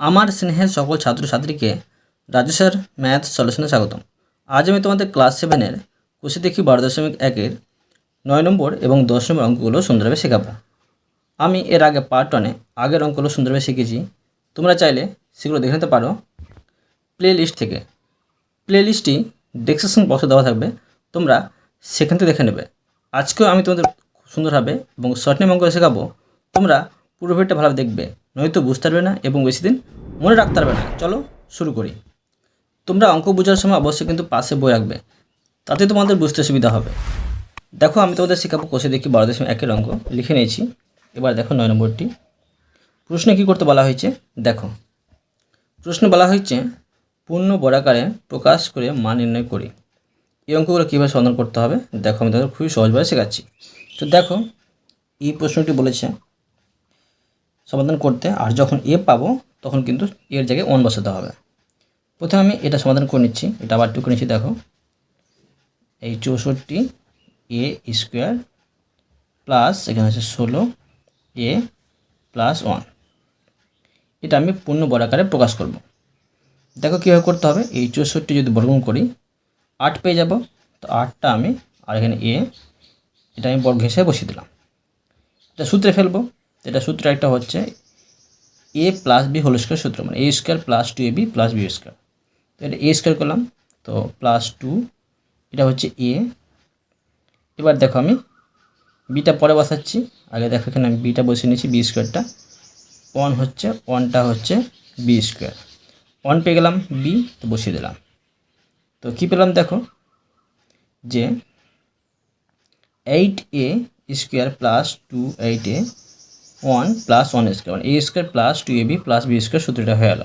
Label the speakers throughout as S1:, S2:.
S1: আমার স্নেহের সকল ছাত্রছাত্রীকে রাজু ম্যাথ সলিউশনে স্বাগতম। আজ আমি তোমাদের ক্লাস সেভেনের কুশি দেখি বারো দশমিক একের নয় নম্বর এবং দশ নম্বর অঙ্কগুলো সুন্দরভাবে শেখাবো। আমি এর আগে পার্ট ওয়ানে আগের অঙ্কগুলো সুন্দরভাবে শিখেছি। তোমরা চাইলে সেগুলো দেখে নিতে পারো। প্লে লিস্ট থেকে প্লে লিস্টটি ডেসক্রিপশন বক্সে দেওয়া থাকবে। তোমরা সেখান থেকে দেখে নেবে। আজকেও আমি তোমাদের সুন্দরভাবে এবং শর্ট নেম অঙ্ক শেখাবো। তোমরা পুরো ভিডিওটা ভালোভাবে দেখবে। নয়তো বুঝতে পারবে না এবং বেশি দিন মনে রাখতে পারবে না। চলো শুরু করি। তোমরা অঙ্ক বোঝার সময় অবশ্যই কিন্তু পাশে বই রাখবে। তাতে তোমাদের বুঝতে সুবিধা হবে। দেখো, আমি তোমাদের শেখাবো কোষে দেখি বারো দশমিক একের অঙ্ক। লিখে নিয়েছি। এবার দেখো নয় নম্বরটি। প্রশ্নে কী করতে বলা হয়েছে? দেখো। প্রশ্ন বলা হয়েছে, পূর্ণ বরাকারে প্রকাশ করে মান নির্ণয় করি। এই অঙ্কগুলো কীভাবে সমাধান করতে হবে? দেখো, আমি তাদের খুবই সহজভাবে শেখাচ্ছি। তো দেখো, এই প্রশ্নটি বলেছে সমাধান করতে আর যখন এ পাবো, তখন কিন্তু এর জায়গায় ওয়ান বসাতে হবে। প্রথমে আমি এটা সমাধান করে নিচ্ছি। এটা আবার টুকে নিচ্ছি দেখো। এই চৌষট্টি এ স্কোয়ার প্লাস এখানে হচ্ছে ষোলো এ প্লাস ওয়ান এটা আমি পূর্ণ বর্গাকারে প্রকাশ করব। দেখো কীভাবে করতে হবে। এই চৌষট্টি যদি বর্গমূল করি, আট পেয়ে যাব। তো আটটা আমি, আর এখানে এ এটা আমি বর্গ হিসেবে বসিয়ে দিলাম। এটা সূত্রে ফেলব। এটা সূত্র একটা হচ্ছে A plus B whole square সূত্র মানে A square plus two A B plus B square তো এটা এ স্কোয়ার করলাম, তো প্লাস টু এটা হচ্ছে এ এবার দেখো আমি বিটা পরে বসাচ্ছি, আগে দেখো এখানে আমি বিটা বসিয়ে নিয়েছি বি স্কোয়ারটা ওয়ান হচ্ছে ওয়ানটা হচ্ছে বি স্কোয়ার ওয়ান পেয়ে গেলাম বি তো বসিয়ে দিলাম। তো কী পেলাম দেখো, যে eight A square plus two eight A one plus one square A square plus two A B plus B square সূত্রটা হয়ে গেল।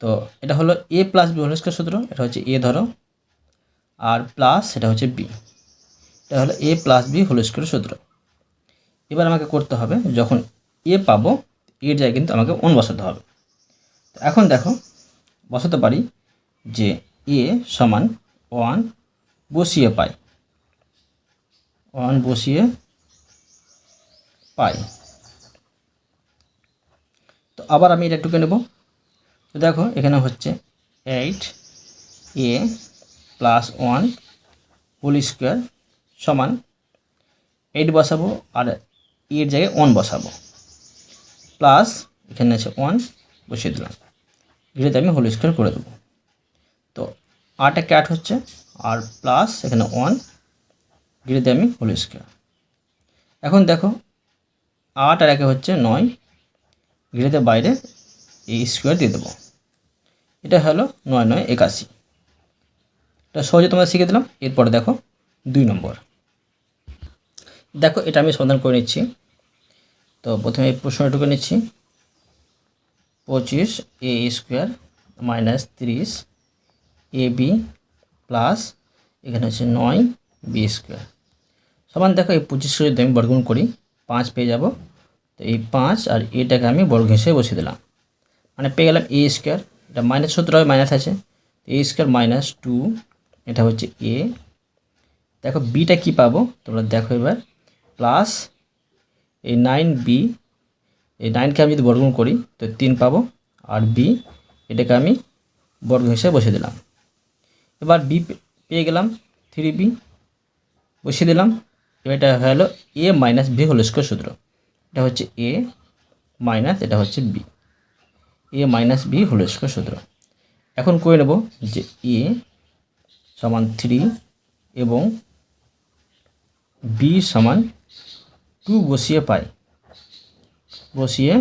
S1: তো এটা হলো A plus B whole square সূত্র, এটা হচ্ছে এ ধরো, আর প্লাস এটা হচ্ছে বি এটা হলো A plus B whole square সূত্র। এবার আমাকে করতে হবে, যখন এ পাবো, এর জায়গায় কিন্তু আমাকে ওয়ান বসাতে হবে। তো এখন দেখো, বসাতে পারি যে এ সমান ওয়ান বসিয়ে পাই। ওয়ান বসিয়ে পাই। তো আবার আমি এটা টুকে নেব। তো দেখো, এখানে হচ্ছে eight A plus one whole square সমান এইট বসাবো আর এর জায়গায় ওয়ান বসাবো। প্লাস এখানে আছে ওয়ান বসিয়ে দিলাম। ঘিরেতে আমি হোল স্কোয়ার করে দেবো। তো আট একে আট হচ্ছে আর প্লাস এখানে ওয়ান ঘিরেতে আমি হোল স্কোয়ার এখন দেখো, আট আর একে হচ্ছে নয়। ঘিরেতে বাইরে এই স্কোয়ার দিয়ে দেবো। এটা হলো নয় নয় একাশি। এটা সহজে তোমরা শিখে দিলাম। এরপরে দেখো দুই নম্বর। দেখো, এটা আমি সমাধান করে নিচ্ছি। তো প্রথমে এই প্রশ্নটুকু নিচ্ছি। পঁচিশ এ স্কোয়ার মাইনাস তিরিশ এ বি প্লাস এখানে হচ্ছে নয় বি স্কোয়ার সমান দেখো, এই পঁচিশশো যদি আমি বর্গগুণ করি, পাঁচ পেয়ে যাব। তো এই পাঁচ আর এটাকে আমি বর্গ হিসেবে বসিয়ে দিলাম। মানে পেয়ে গেলাম এ স্কোয়ার এটা মাইনাস সূত্র হয় মাইনাস আছে। এ স্কোয়ার মাইনাস টু এটা হচ্ছে এ দেখো বিটা কী পাবো? তোমরা দেখো এবার। প্লাস এই নাইন বি এই নাইনকে আমি যদি বর্গমূল করি, তো তিন পাবো। আর বি এটাকে আমি বর্গ হিসেবে বসিয়ে দিলাম। এবার বি পেয়ে গেলাম থ্রি বি বসিয়ে দিলাম। এবার এটা গেলো A minus B whole square সূত্র। এটা হচ্ছে এ মাইনাস এটা হচ্ছে B A minus B whole square সূত্র। এখন করে নেব যে এ সমান থ্রি এবং বি সমান টু বসিয়ে পাই। বসিয়ে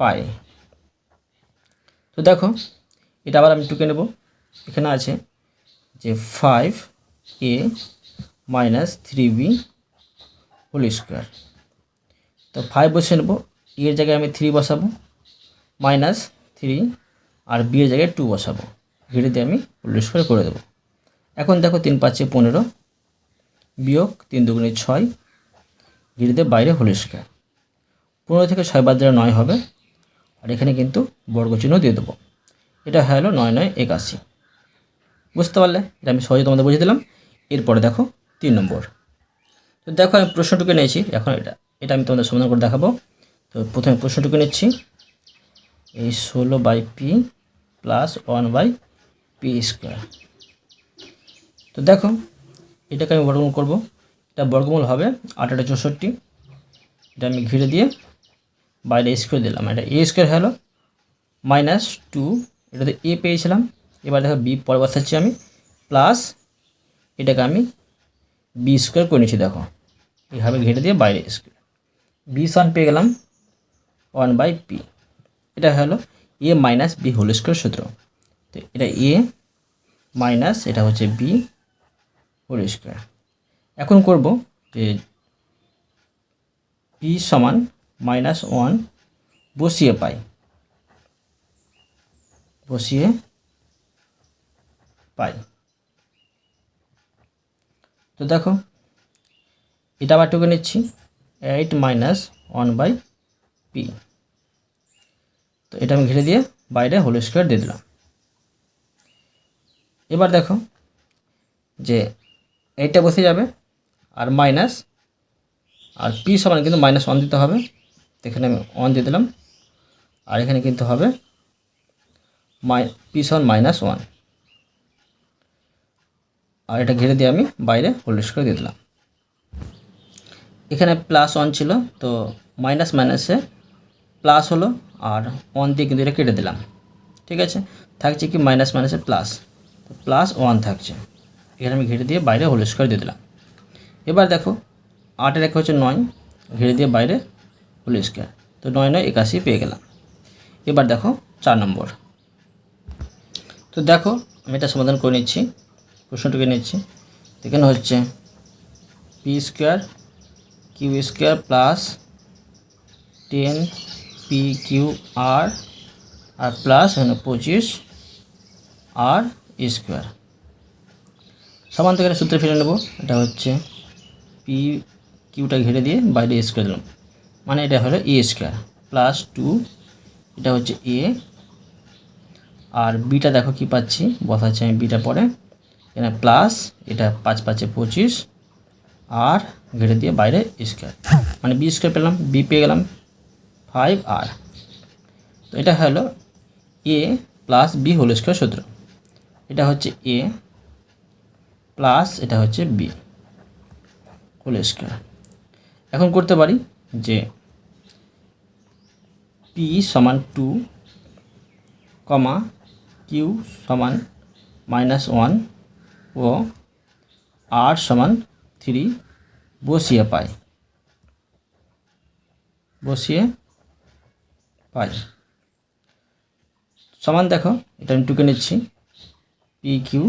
S1: পাই। তো দেখো, এটা আবার আমি টুকে নেব। এখানে আছে যে five A minus three B whole square তো ফাইভ বসিয়ে নেব এর জায়গায় আমি থ্রি বসাবো মাইনাস থ্রি আর বি এর জায়গায় টু বসাবো। ঘিরে দিয়ে আমি হোল স্কোয়ার করে দেবো। এখন দেখো তিন পাঁচে পনেরো, বিয়োগ তিন দুগুণে ছয় ঘিরিতে বাইরে হোল স্কোয়ার পনেরো থেকে ছয় বাদ দিলে নয় হবে, আর এখানে কিন্তু বর্গচিহ্ন দিয়ে দেবো। এটা হলো নয় নয় একাশি। বুঝতে পারলে? এটা আমি সহজে তোমাদের বুঝিয়ে দিলাম। এরপরে দেখো তিন নম্বর। তো দেখো আমি প্রশ্নটুকু নিয়েছি এখন এটা। এটা আমি তোমাদের সমাধান করে দেখাবো। তো প্রথমে প্রশ্নটুকু নিচ্ছি। এই ষোলো by P plus one by P square তো দেখো, এটাকে আমি বর্গমূল করব। এটা বর্গমূল হবে আঠারো চৌষট্টি। এটা আমি ঘিরে দিয়ে বাইরে স্কোয়ার দিলাম। এটা এ স্কোয়ার হলো মাইনাস টু এটাতে এ পেয়েছিলাম। এবার দেখো বি পর বসাচ্ছি আমি। প্লাস এটাকে আমি বি স্কোয়ার করে নিচ্ছি, দেখো। এইভাবে ঘিরে দিয়ে বাইরে স্কোয়ার বি সমান পেয়ে গেলাম ওয়ান বাই পি এটা হলো A minus B whole square সূত্র। তো এটা এ মাইনাস এটা হচ্ছে বি হোল স্কোয়ার এখন করব যে পি সমান মাইনাস ওয়ান বসিয়ে পাই। বসিয়ে পাই। তো দেখো, এটা আবার টুকে নিচ্ছি। Eight minus one by P তো এটা আমি ঘিরে দিয়ে বাইরে হোল স্কোয়ার দিয়ে দিলাম। এবার দেখো যে এইটা বসে যাবে আর মাইনাস আর পি সমান কিন্তু মাইনাস ওয়ান দিতে হবে। এখানে আমি ওয়ান দিয়ে দিলাম। আর এখানে কিন্তু হবে মাই পি সমান মাইনাস ওয়ান আর এটা ঘিরে দিয়ে আমি বাইরে হোল স্কোয়ার দিয়ে দিলাম। এখানে প্লাস ওয়ান ছিল, তো মাইনাস মাইনাসে প্লাস হলো আর ওয়ান দিয়ে কিন্তু এটা কেটে দিলাম, ঠিক আছে? থাকছে কি মাইনাস মাইনাসে প্লাস তো প্লাস ওয়ান থাকছে। এখানে আমি ঘিরে দিয়ে বাইরে হোল স্কোয়ার দিয়ে দিলাম। এবার দেখো, আটের এক হচ্ছে নয় ঘিরে দিয়ে বাইরে হোল স্কোয়ার তো নয় নয় একাশি পেয়ে গেলাম। এবার দেখো, চার নম্বর। তো দেখো, আমি এটা সমাধান করে নিচ্ছি, প্রশ্নটিকে নিচ্ছি। এখানে হচ্ছে P square Q square plus ten P Q R আর প্লাস এখানে পঁচিশ আর স্কোয়ার। সমান থেকে সূত্রে ফিরে নেব, এটা হচ্ছে পি কিউটা ঘিরে দিয়ে বাইরে স্কোয়ার দিলাম। মানে এটা হলো এ স্কোয়ার প্লাস টু, এটা হচ্ছে এ। আর বিটা দেখো কি পাচ্ছি, বসাচ্ছি আমি বিটা পরে। এখানে প্লাস, এটা পাঁচ পাঁচে পঁচিশ। আর ঘিরে দিয়ে বাইরে স্কোয়ার মানে বি স্কোয়ার পেলাম বি পেয়ে গেলাম ফাইভ আর তো এটা হলো A plus B whole square সূত্র। এটা হচ্ছে এ প্লাস এটা হচ্ছে বি হোল স্কোয়ার এখন করতে পারি যে পি সমান টু কমা কিউ সমান মাইনাস ওয়ান ও আর সমান থ্রি বসিয়ে পাই। বসিয়ে পাই। সমান দেখো, এটা আমি টুকে নিচ্ছি। P Q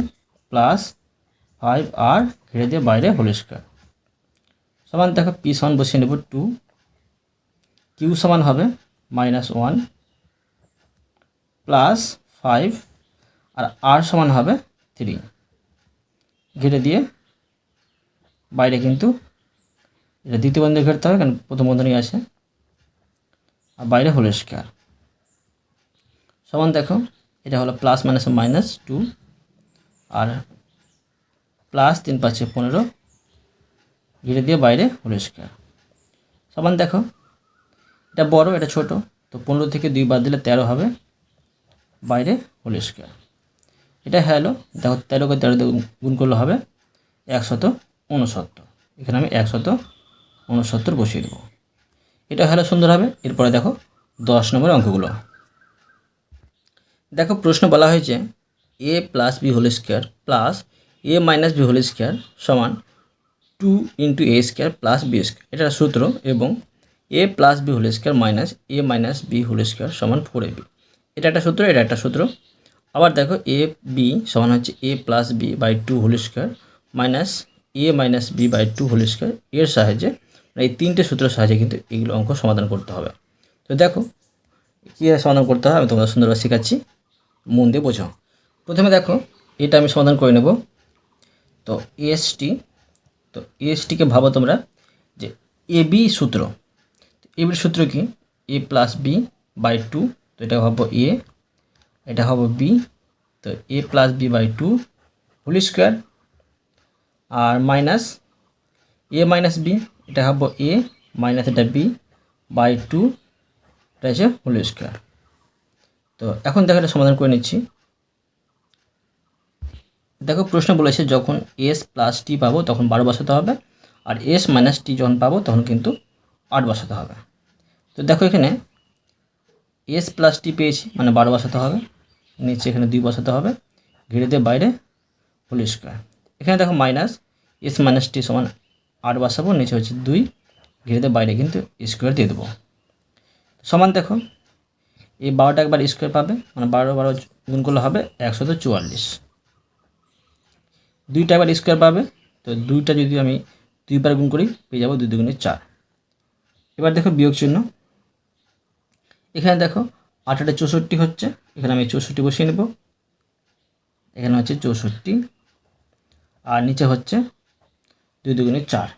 S1: plus five R ঘিরে দিয়ে বাইরে হোল স্কোয়ার সমান দেখো পি সমান বসিয়ে নেব টু কিউ সমান হবে minus one plus five R R সমান হবে থ্রি ঘিরে দিয়ে বাইরে কিন্তু এটা দ্বিতীয় বন্ধনে ঘেরতে হবে, কারণ প্রথম বন্ধনী আছে আর বাইরে হোল স্কোয়ার। সমান দেখো, এটা হলো plus minus minus two R plus তিন পাঁচে পনেরো, ঘিরে দিয়ে বাইরে হোল স্কোয়ার। সমান দেখো, এটা বড়, এটা ছোট, তো পনেরো থেকে দুই বাদ দিলে তেরো হবে, বাইরে হোল স্কোয়ার। এটা হ্যালো, দেখো তেরোকে তেরো গুণ করলে হবে একশত উনসত্তর এখানে আমি একশত উনসত্তর বসিয়ে দেবো। এটা হলো সুন্দর হবে। এরপরে দেখো দশ নম্বর অঙ্কগুলো। দেখো প্রশ্ন বলা হয়েছে A plus B whole square plus A minus B whole square সমান two into A square plus B square এটা সূত্র এবং A plus B whole square minus A minus B whole square সমান ফোর এ বি এটা একটা সূত্র, এটা একটা সূত্র। আবার দেখো এ বি সমান হচ্ছে A plus B by two whole square minus A minus B by two whole square এর সাহায্যে মানে এই তিনটে সূত্রের সাহায্যে কিন্তু এগুলো অঙ্ক সমাধান করতে হবে। তো দেখো কীভাবে সমাধান করতে হবে আমি তোমরা সুন্দরভাবে শেখাচ্ছি। মন দিয়ে বোঝাও। প্রথমে দেখো, এটা আমি সমাধান করে নেব। তো এসটি তো এসটিকে ভাবো তোমরা যে এ বি সূত্র। এ বির সূত্র কি? A plus B by two তো এটা ভাবো এ এটা হবে বি তো A plus B by two whole square R minus A minus B এটা হবে এ মাইনাস এটা বি বাই টু এটা হচ্ছে হোল স্কোয়ার তো এখন দেখো এটা সমাধান করে নিচ্ছি। দেখো প্রশ্ন বলেছে যখন এস প্লাস টি পাবো তখন বারো বসাতে হবে, আর এস মাইনাস টি যখন পাবো তখন কিন্তু আট বসাতে হবে। তো দেখো এখানে এস প্লাস টি পেয়েছি মানে বারো বসাতে হবে, নিচে এখানে দুই বসাতে হবে, ঘিরে দিয়ে বাইরে হোল স্কোয়ার এখানে দেখো মাইনাস এস মাইনাস টি সমান আট বসাবো, নিচে হচ্ছে দুই, ঘিরে দিয়ে বাইরে কিন্তু স্কোয়ার দিয়ে দেবো। সমান দেখো, এই বারোটা একবার স্কোয়ার পাবে মানে বারো বারো গুণ করলে হবে একশত চুয়াল্লিশ। দুইটা একবার স্কোয়ার পাবে, তো দুইটা যদি আমি দুইবার গুণ করি, পেয়ে যাব দুই দুগুণে চার। এবার দেখো বিয়োগ চিহ্ন। এখানে দেখো আঠাটা চৌষট্টি হচ্ছে, এখানে আমি চৌষট্টি বসিয়ে নেব, এখানে হচ্ছে চৌষট্টি। আর নিচে হচ্ছে দুই দুগুণে চার।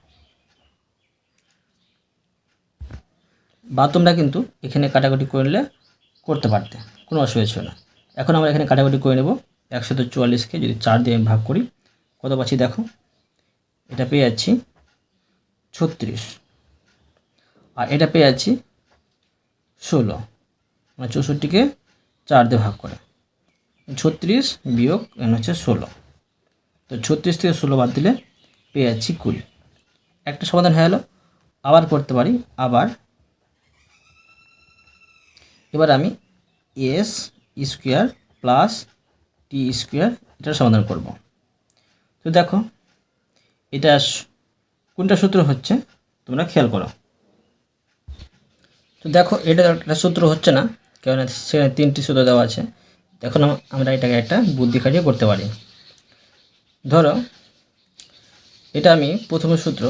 S1: বা তোমরা কিন্তু এখানে কাটাকুটি করলে করতে পারতে, কোনো অসুবিধা ছিল না। এখন আমরা এখানে কাটাকুটি করে নেব। একশত চুয়াল্লিশকে যদি চার দিয়ে ভাগ করি, কত পাচ্ছি দেখো? এটা পেয়ে যাচ্ছি ছত্রিশ। আর এটা পেয়ে যাচ্ছি ষোলো। মানে চৌষট্টিকে চার দিয়ে ভাগ করে। ছত্রিশ বিয়োগ হচ্ছে ষোলো। তো ছত্রিশ থেকে ষোলো বাদ দিলে পেয়ে যাচ্ছি কুড়ি। একটা সমাধান হয়ে গেলো। আবার করতে পারি, আবার। এবার আমি S square plus T square এটার সমাধান করব। তো দেখো, এটা কোনটা সূত্র হচ্ছে তোমরা খেয়াল করো। তো দেখো, এটা একটা সূত্র হচ্ছে না, কেননা সেখানে তিনটি সূত্র দেওয়া আছে। এখন আম- আমরা এটাকে একটা বুদ্ধি খাটিয়ে করতে পারি। ধরো, এটা আমি প্রথমে সূত্র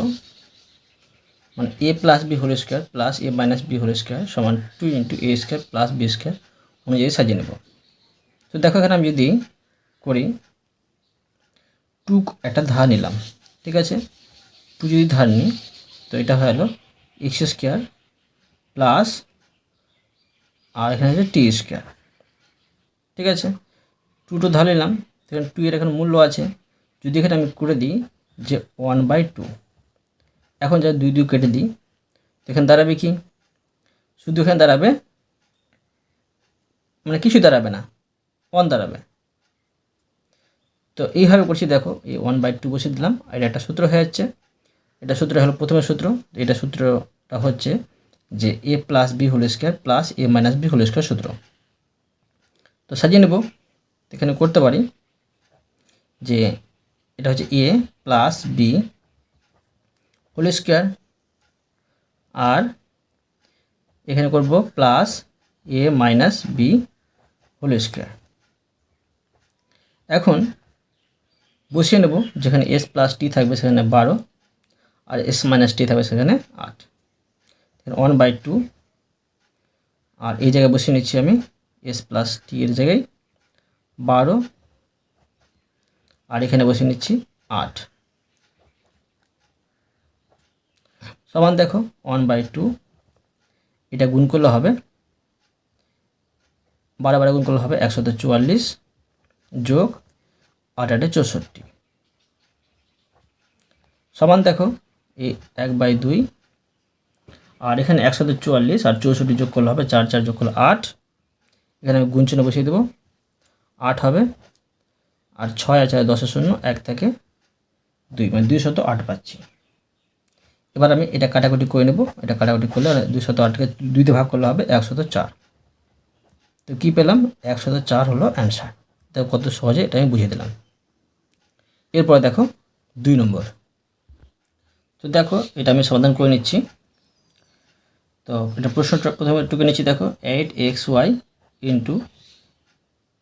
S1: মানে A plus B whole square plus A minus B whole square সমান two into A square plus B square অনুযায়ী সাজিয়ে নেব। তো দেখো এখানে আমি যদি করি টু একটা ধার নিলাম, ঠিক আছে? টু যদি ধার নিই, তো এটা গেলো এক্স স্কোয়ার প্লাস আর এখানে হচ্ছে টি স্কোয়ার ঠিক আছে? টু টু ধার নিলাম এখানে টু এর এখানে মূল্য আছে যদি এখানে আমি করে দিই যে ওয়ান বাই টু এখন যা দুই দুই কেটে দিই এখানে দাঁড়াবে কি? শুধু এখানে দাঁড়াবে মানে কিছু দাঁড়াবে না ওয়ান দাঁড়াবে। তো এইভাবে করছি, দেখো, এই ওয়ান বাই টু বসে দিলাম এটা একটা সূত্র হয়ে যাচ্ছে। এটা সূত্র হলো প্রথমের সূত্র এটা সূত্রটা হচ্ছে যে A plus B whole square plus A minus B whole square সূত্র। তো সাজিয়ে নেব এখানে করতে পারি যে এটা হচ্ছে A plus B whole square আর এখানে করব plus A minus B whole square এখন বসিয়ে নেব যেখানে এস প্লাস টি থাকবে সেখানে বারো, আর এস মাইনাস টি থাকবে সেখানে আট। ওয়ান বাই টু আর এই জায়গায় বসিয়ে নিচ্ছি আমি এস প্লাস টি এর জায়গায় বারো আর এখানে বসিয়ে নিচ্ছি আট। সমান দেখো ওয়ান বাই টু এটা গুণ করলে হবে, বারো বারো গুণ করলে হবে একশত চুয়াল্লিশ যোগ আট আটে চৌষট্টি। সমান দেখো, এই এক বাই দুই। আর এখানে একশত চুয়াল্লিশ আর চৌষট্টি যোগ করলে হবে চার চার যোগ করলে আট। এখানে আমি গুণ চিহ্ন বসিয়ে দেবো। আট হবে আর ছয় চার দশের শূন্য, এক থেকে দুই মানে দুই শত আট পাচ্ছি। এবার আমি এটা কাটাকুটি করে নেব। এটা কাটাকুটি করলে দুই শত আটকে দুইতে ভাগ করলে হবে একশত চার। তো কী পেলাম? একশত চার হলো অ্যান্সার তো কত সহজে এটা আমি বুঝিয়ে দিলাম। এরপরে দেখো দুই নম্বর। তো দেখো এটা আমি সমাধান করে নিচ্ছি। তো এটা প্রশ্নটা প্রথমে টুকে নিচ্ছি, দেখো eight X Y into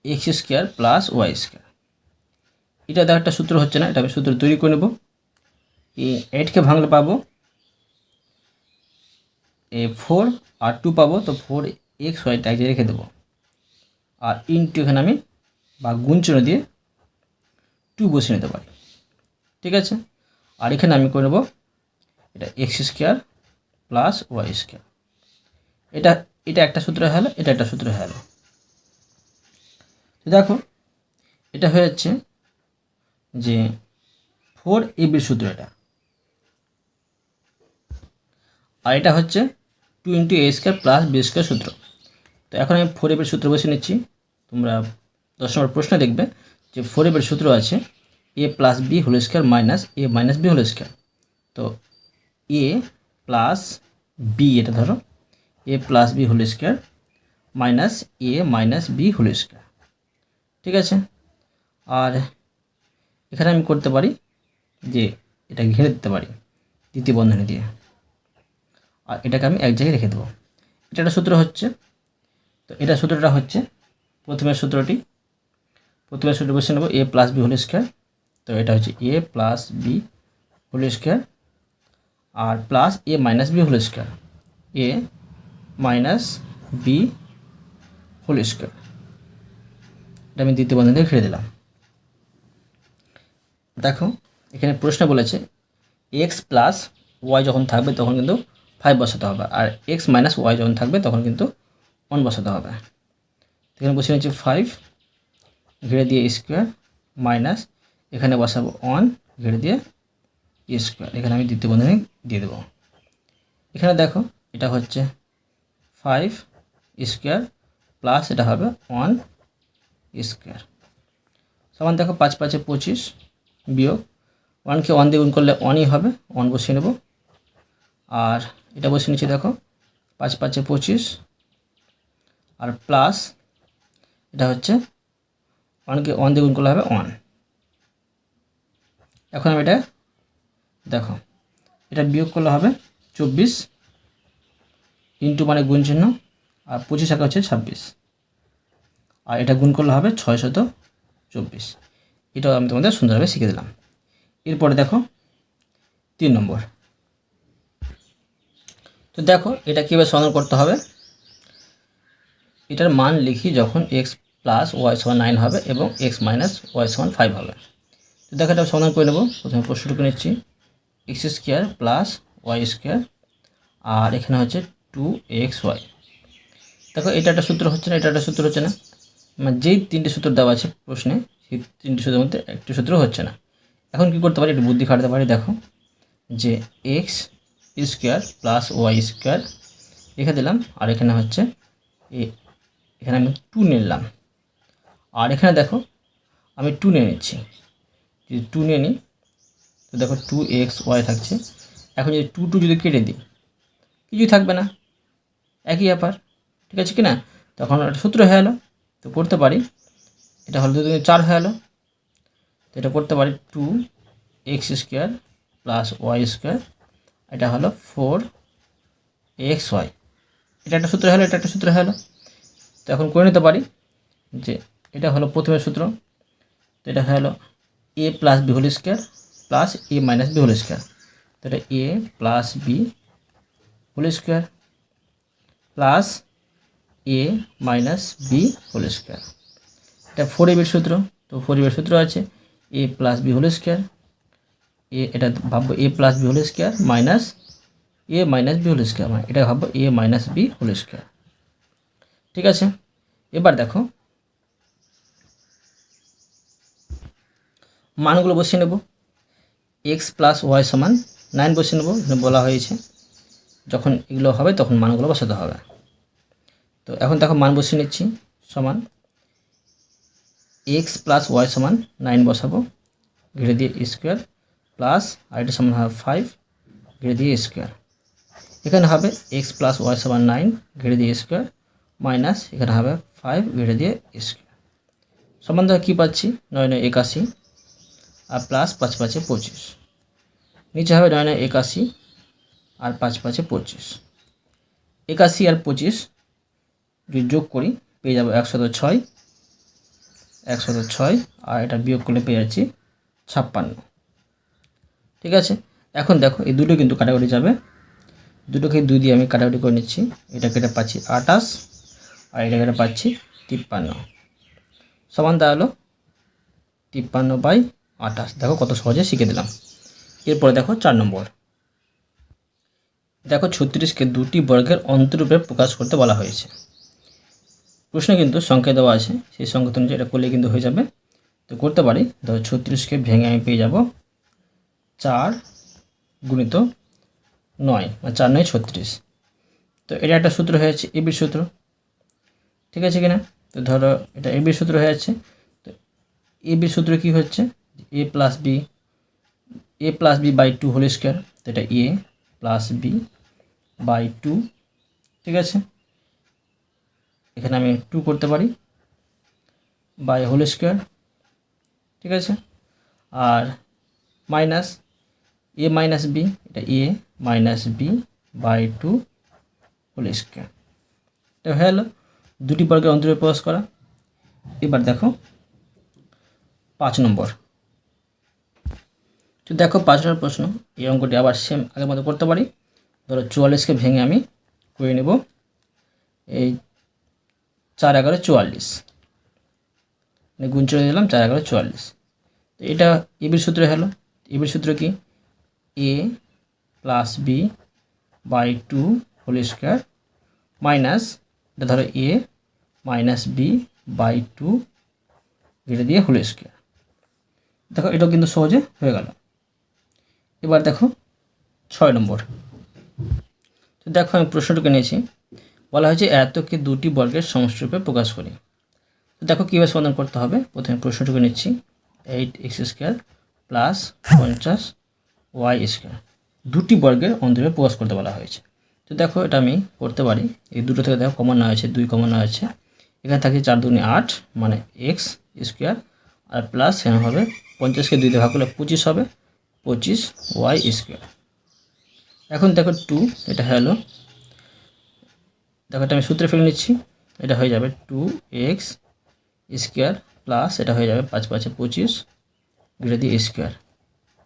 S1: X square plus Y square এটা দেখো একটা সূত্র হচ্ছে না এটা আমি সূত্র তৈরি করে নেব। এই এইটকে ভাঙলে পাবো। এ ফোর আর টু পাবো, তো ফোর এক্স ওয়াইটা এক রেখে দেবো। আর ইন্টু এখানে আমি বা গুণচিহ্ন দিয়ে টু বসিয়ে নিতে পারি। ঠিক আছে? আর এখানে আমি করে নেব এটা X square plus Y square এটা এটা একটা সূত্র হলো এটা একটা সূত্র তো দেখো, এটা হয়ে যাচ্ছে যে ফোর এ বির সূত্র এটা। আর এটা হচ্ছে two into A square plus B square সূত্র। তো এখন আমি ফোর এফের সূত্র বসে নিচ্ছি। তোমরা দশ নম্বর প্রশ্ন দেখবে যে ফোর এফের সূত্র আছে A plus B whole square minus A minus B whole square. তো এ প্লাস বি এটা ধরো, A plus B whole square minus A minus B whole square. ঠিক আছে? আর এখানে আমি করতে পারি যে এটা ঘিরে দিতে পারি দ্বিতীয় বন্ধনী দিয়ে। আর এটাকে আমি এক জায়গায় রেখে দেবো। এটা একটা সূত্র হচ্ছে, তো এটা সূত্রটা হচ্ছে, প্রথমের সূত্রটি, প্রথমের সূত্র বসে নেব, A plus B whole square তো এটা হচ্ছে A plus B whole square R plus A minus B whole square A minus B whole square এটা আমি দ্বিতীয় বন্ধন দিয়ে ঘিরে দিলাম। দেখো, এখানে প্রশ্ন বলেছে এক্স প্লাস ওয়াই যখন থাকবে তখন কিন্তু ফাইভ বসাতে হবে, আর এক্স মাইনাস ওয়াই যখন থাকবে তখন কিন্তু ওয়ান বসাতে হবে। এখানে বসে নিচ্ছি ফাইভ ঘিরে দিয়ে স্কোয়ার মাইনাস এখানে বসাবো ওয়ান ঘিরে দিয়ে স্কোয়ার এখানে আমি দ্বিতীয় বন্ধনী দিয়ে দেবো। এখানে দেখো, এটা হচ্ছে ফাইভ স্কোয়ার প্লাস এটা হবে ওয়ান স্কোয়ার সমান দেখো পাঁচ পাঁচে পঁচিশ বিয়োগ। ওয়ানকে ওয়ান দিয়ে গুণ করলে ওয়ানই হবে ওয়ান বসিয়ে নেব। আর এটা বসিয়ে নিচ্ছি দেখো, পাঁচ পাঁচে পঁচিশ। আর প্লাস এটা হচ্ছে ওয়ানকে ওয়ান দিয়ে গুণ করলে হবে ওয়ান এখন আমি এটা দেখো, এটা বিয়োগ করলে হবে চব্বিশ ইন্টু মানে গুণ চিহ্ন, আর পঁচিশ একা হচ্ছে ছাব্বিশ। আর এটা গুণ করলে হবে ছয় শত চব্বিশ। এটাও আমি তোমাদের সুন্দরভাবে শিখে দিলাম। এরপরে দেখো, তিন নম্বর। তো দেখো, এটা কীভাবে সমাধান করতে হবে? এটার মান লিখি যখন এক্স প্লাস ওয়াই সমান নাইন হবে এবং এক্স মাইনাস ওয়াই সমান ফাইভ হবে। তো দেখো, এটা সমাধান করে নেব। প্রথমে প্রশ্নটুকু নিচ্ছি। X square plus Y square আর এখানে হচ্ছে টু এক্স ওয়াই দেখো, এটা একটা সূত্র হচ্ছে না, এটা একটা সূত্র হচ্ছে না। মানে যেই তিনটে সূত্র দেওয়া আছে প্রশ্নে সেই তিনটে সূত্রের মধ্যে একটি সূত্র হচ্ছে না। এখন কি করতে পারি? একটু বুদ্ধি খাটাতে পারি, দেখো। যে X square plus Y square, লিখে দিলাম। আর এখানে হচ্ছে এ, এখানে আমি টু নিলাম। আর এখানে দেখো, আমি টু নিয়ে নিচ্ছি। যদি টু নিয়ে নিই, তো দেখো টু এক্স ওয়াই থাকছে। এখন যদি টু টু যদি কেটে দিই, কিছুই থাকবে না। একই ব্যাপার, ঠিক আছে কি না তখন একটা সূত্র হয়ে গেলো তো করতে পারি এটা হলো দুই চার হয়ে গেলো। তো এটা করতে পারি two X square plus Y square এটা হলো ফোর এক্স ওয়াই এটা একটা সূত্র হলো এটা একটা সূত্র হলো তো এখন করে নিতে পারি যে এটা হলো প্রথমের সূত্র। তো এটা হলো A plus B whole square plus A minus B whole square তো এটা A plus B whole square plus A minus B whole square এটা ফোর এবির সূত্র, তো ফোর এবির সূত্র আছে A plus B whole square A এটা ভাববো A plus B whole square minus A minus B whole square মানে এটা ভাববো A minus B whole square ঠিক আছে? এবার দেখো, মানগুলো বসিয়ে নেব। এক্স প্লাস ওয়াই সমান নাইন বসিয়ে নেব, এখানে বলা হয়েছে। যখন এগুলো হবে, তখন মানগুলো বসাতে হবে। তো এখন দেখো মান বসিয়ে নিচ্ছি, সমান এক্স প্লাস ওয়াই সমান নাইন বসাবো ঘিরে দিয়ে স্কোয়ার প্লাস আর এটা সমান হবে ফাইভ ঘিরে দিয়ে স্কোয়ার এখানে হবে এক্স প্লাস ওয়াই সমান নাইন ঘিরে দিয়ে স্কোয়ার মাইনাস এখানে হবে ফাইভ ঘিরে দিয়ে স্কোয়ার সমান দেখো কী পাচ্ছি? নয় নয় একাশি, আর প্লাস পাঁচ পাঁচে পঁচিশ। নিচে হবে নয় নয় একাশি, আর পাঁচ পাঁচে পঁচিশ। একাশি আর পঁচিশ যদি যোগ করি, পেয়ে যাব একশত ছয় একশত ছয়, আর এটা বিয়োগ করলে পেয়ে যাচ্ছি ছাপ্পান্ন। ঠিক আছে? এখন দেখো, এই দুটো কিন্তু কাটাকুটি যাবে। দুটোকে দুই দিয়ে আমি কাটাকুটি করে নিচ্ছি। এটা কেটে পাচ্ছি আটাশ আর এটা কেটে পাচ্ছি তিপ্পান্ন। সমান দাঁড়াল তিপ্পান্ন বাই আটাশ দেখো কত সহজে শিখে দিলাম। এরপরে দেখো চার নম্বর। দেখো ছত্রিশকে দুটি বর্গের অন্তরূপে প্রকাশ করতে বলা হয়েছে। প্রশ্ন কিন্তু সংখ্যা দেওয়া আছে। সেই সংখ্যা অনুযায়ী এটা করলে কিন্তু হয়ে যাবে। তো করতে পারি। ধরো ছত্রিশকে ভেঙে আমি পেয়ে যাব চার গুণিত নয় বা চার নয় ছত্রিশ। তো এটা একটা সূত্র হয়েছে এবির সূত্র। ঠিক আছে কিনা? তো ধরো এটা এ বির সূত্র হয়ে যাচ্ছে। তো এ বির সূত্র কী হচ্ছে? A plus B, A plus B by two whole square, তো এটা A plus B by two. ঠিক আছে? এখানে আমি টু করতে পারি বাই হোল স্কোয়ার ঠিক আছে? আর মাইনাস এ মাইনাস বি এটা A minus B by two whole square এটা হয়ে গেলো, দুটি বর্গের অন্তরে প্রকাশ করা। এবার দেখো, পাঁচ নম্বর। তো দেখো, পাঁচ নম্বর প্রশ্ন, এই অঙ্কটি আবার সেম আগের মতো করতে পারি। ধরো চুয়াল্লিশকে ভেঙে আমি করে নেব। এই চার এগারো চুয়াল্লিশ। মানে গুণ চলে দিলাম চার এগারো চুয়াল্লিশ। তো এটা এবির সূত্র হলো। এবির সূত্র কি? A plus B by two whole square minus, এটা ধরো A minus B by two এটা দিয়ে হোল স্কোয়ার। দেখো, এটাও কিন্তু সহজে হয়ে গেল। এবার দেখো, ছয় নম্বর। তো দেখো, আমি প্রশ্নটুকু নিয়েছি। বলা হয়েছে এতকে দুটি বর্গের সমষ্টিরূপে প্রকাশ করি। তো দেখো কীভাবে সমাধান করতে হবে। প্রথমে প্রশ্নটুকু নিচ্ছি। এইট এক্স স্কোয়ার প্লাস পঞ্চাশ ওয়াই স্কোয়ার দুটি বর্গের অন্তরে প্রকাশ করতে বলা হয়েছে। তো দেখো এটা আমি করতে পারি। এই দুটো থেকে দেখো কমন নেওয়া হয়েছে, দুই কমন নেওয়া হয়েছে। এখানে থাকছে চার দুগুণে আট মানে এক্স স্কোয়ার আর প্লাস এখানে হবে পঞ্চাশকে দুই দিয়ে ভাগ করলে পঁচিশ হবে, পঁচিশ ওয়াই স্কোয়ার এখন দেখো টু এটা হলো দেখো এটা আমি সূত্রে ফেলে নিচ্ছি। এটা হয়ে যাবে টু এক্স স্কোয়ার প্লাস এটা হয়ে যাবে পাঁচ পাঁচে পঁচিশ গ্রেড দিয়ে স্কোয়ার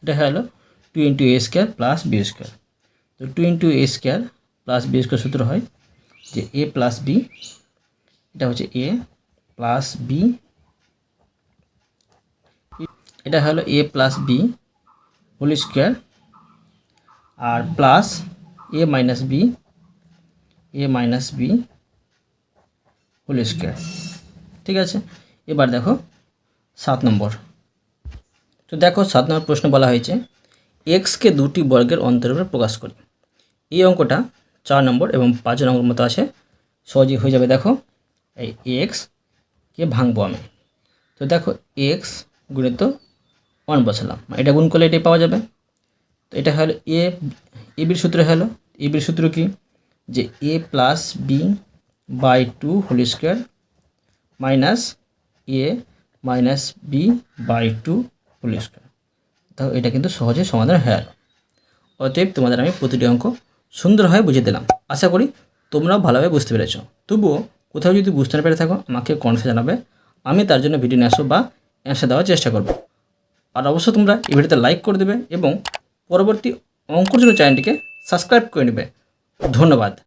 S1: এটা হলো two into A square plus B square তো two into A square plus B square সূত্র হয় যে এ প্লাস বি এটা হচ্ছে এ প্লাস বি এটা হলো A plus B whole square R plus A minus B A minus B whole square ঠিক আছে? এবার দেখো, সাত নম্বর। তো দেখো, সাত নম্বর প্রশ্ন বলা হয়েছে এক্সকে দুটি বর্গের অন্তর্ভুক্ত প্রকাশ করি। এই অঙ্কটা চার নম্বর এবং পাঁচ নম্বর মতো আছে, সহজেই হয়ে যাবে। দেখো, এই এক্সকে ভাঙবো আমি। তো দেখো এক্স গুণিত ওয়ান বসালাম। এটা গুণ করলে এটাই পাওয়া যাবে। তো এটা হলো এ এ বির সূত্র হলো। এ বির সূত্র কি? যে A plus B by two whole square minus A minus B by two whole square তাহলে এটা কিন্তু সহজে সমাধান হয়ে গেল। অতএব তোমাদের আমি প্রতিটি অঙ্ক সুন্দরভাবে বুঝিয়ে দিলাম। আশা করি তোমরাও ভালোভাবে বুঝতে পেরেছ। তবুও কোথাও যদি বুঝতে না পেরে থাকো, আমাকে কমেন্টসে জানাবে। আমি তার জন্য ভিডিও নিয়ে আসব বা অ্যান্সার দেওয়ার চেষ্টা করব। আর অবশ্যই তোমরা এই ভিডিওতে লাইক করে দেবে এবং পরবর্তী অঙ্কর জন্য চ্যানেলটিকে সাবস্ক্রাইব করে নেবে। ধন্যবাদ।